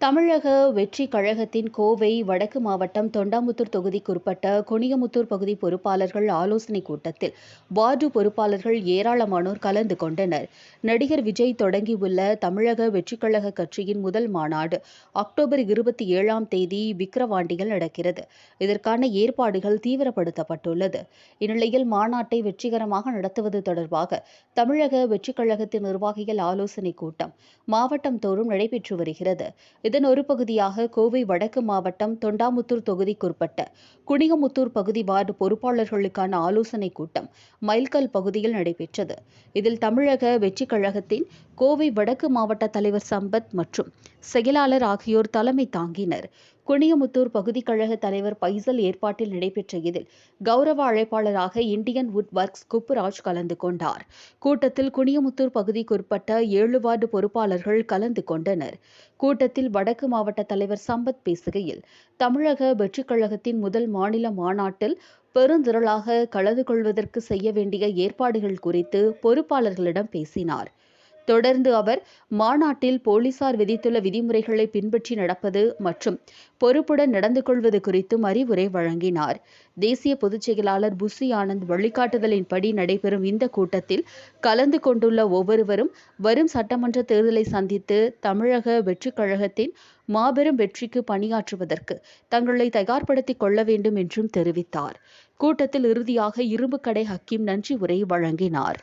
தமிழக வெற்றி கழகத்தின் கோவை வடக்கு மாவட்டம் தொண்டாமுத்தூர் தொகுதிக்குட்பட்ட கொனியமுத்தூர் பகுதி பொறுப்பாளர்கள் ஆலோசனைக் கூட்டத்தில் வார்டு பொறுப்பாளர்கள் ஏராளமானோர் கலந்து கொண்டனர். நடிகர் விஜய் தொடங்கியுள்ள தமிழக வெற்றி கழக கட்சியின் முதல் மாநாடு அக்டோபர் இருபத்தி ஏழாம் தேதி விக்கிரவாண்டியில் நடக்கிறது. இதற்கான ஏற்பாடுகள் தீவிரப்படுத்தப்பட்டுள்ளது. இந்நிலையில் மாநாட்டை வெற்றிகரமாக நடத்துவது தொடர்பாக தமிழக வெற்றி கழகத்தின் நிர்வாகிகள் ஆலோசனைக் கூட்டம் மாவட்டம் தோறும் நடைபெற்று வருகிறது. இதன் ஒரு பகுதியாக கோவை வடக்கு மாவட்டம் தொண்டாமுத்தூர் தொகுதிக்குட்பட்ட குனிகமுத்தூர் பகுதி வார்டு பொறுப்பாளர்களுக்கான ஆலோசனைக் கூட்டம் மைல்கல் பகுதியில் நடைபெற்றது. இதில் தமிழக வெற்றிக் கழகத்தின் கோவை வடக்கு மாவட்ட தலைவர் சம்பத் மற்றும் செயலாளர் ஆகியோர் தலைமை தாங்கினர். குனியமுத்தூர் பகுதி கழக தலைவர் பைசல் ஏற்பாட்டில் நடைபெற்ற இதில் கௌரவ அழைப்பாளராக இந்தியன் வுட் ஒர்க்ஸ் குப்புராஜ் கலந்து கொண்டார். கூட்டத்தில் குனியமுத்தூர் பகுதிக்குட்பட்ட ஏழு வார்டு பொறுப்பாளர்கள் கலந்து கொண்டனர். கூட்டத்தில் வடக்கு மாவட்ட தலைவர் சம்பத் பேசுகையில் தமிழக வெற்றிக் கழகத்தின் முதல் மாநில மாநாட்டில் பெருந்திரளாக கலந்து கொள்வதற்கு செய்ய வேண்டிய ஏற்பாடுகள் குறித்து பொறுப்பாளர்களிடம் பேசினார். தொடர்ந்து அவர் மாநாட்டில் போலீசார் விதித்துள்ள விதிமுறைகளை பின்பற்றி நடப்பது மற்றும் பொறுப்புடன் நடந்து கொள்வது குறித்தும் அறிவுரை வழங்கினார். தேசிய பொதுச் செயலாளர் புசி ஆனந்த் வழிகாட்டுதலின்படி நடைபெறும் இந்த கூட்டத்தில் கலந்து கொண்டுள்ள ஒவ்வொருவரும் வரும் சட்டமன்ற தேர்தலை சந்தித்து தமிழக வெற்றிக் கழகத்தின் மாபெரும் வெற்றிக்கு பணியாற்றுவதற்கு தங்களை தயார்படுத்திக் கொள்ள வேண்டும் என்றும் தெரிவித்தார். கூட்டத்தில் இறுதியாக இரும்புக்கடை ஹக்கீம் நன்றி உரை வழங்கினார்.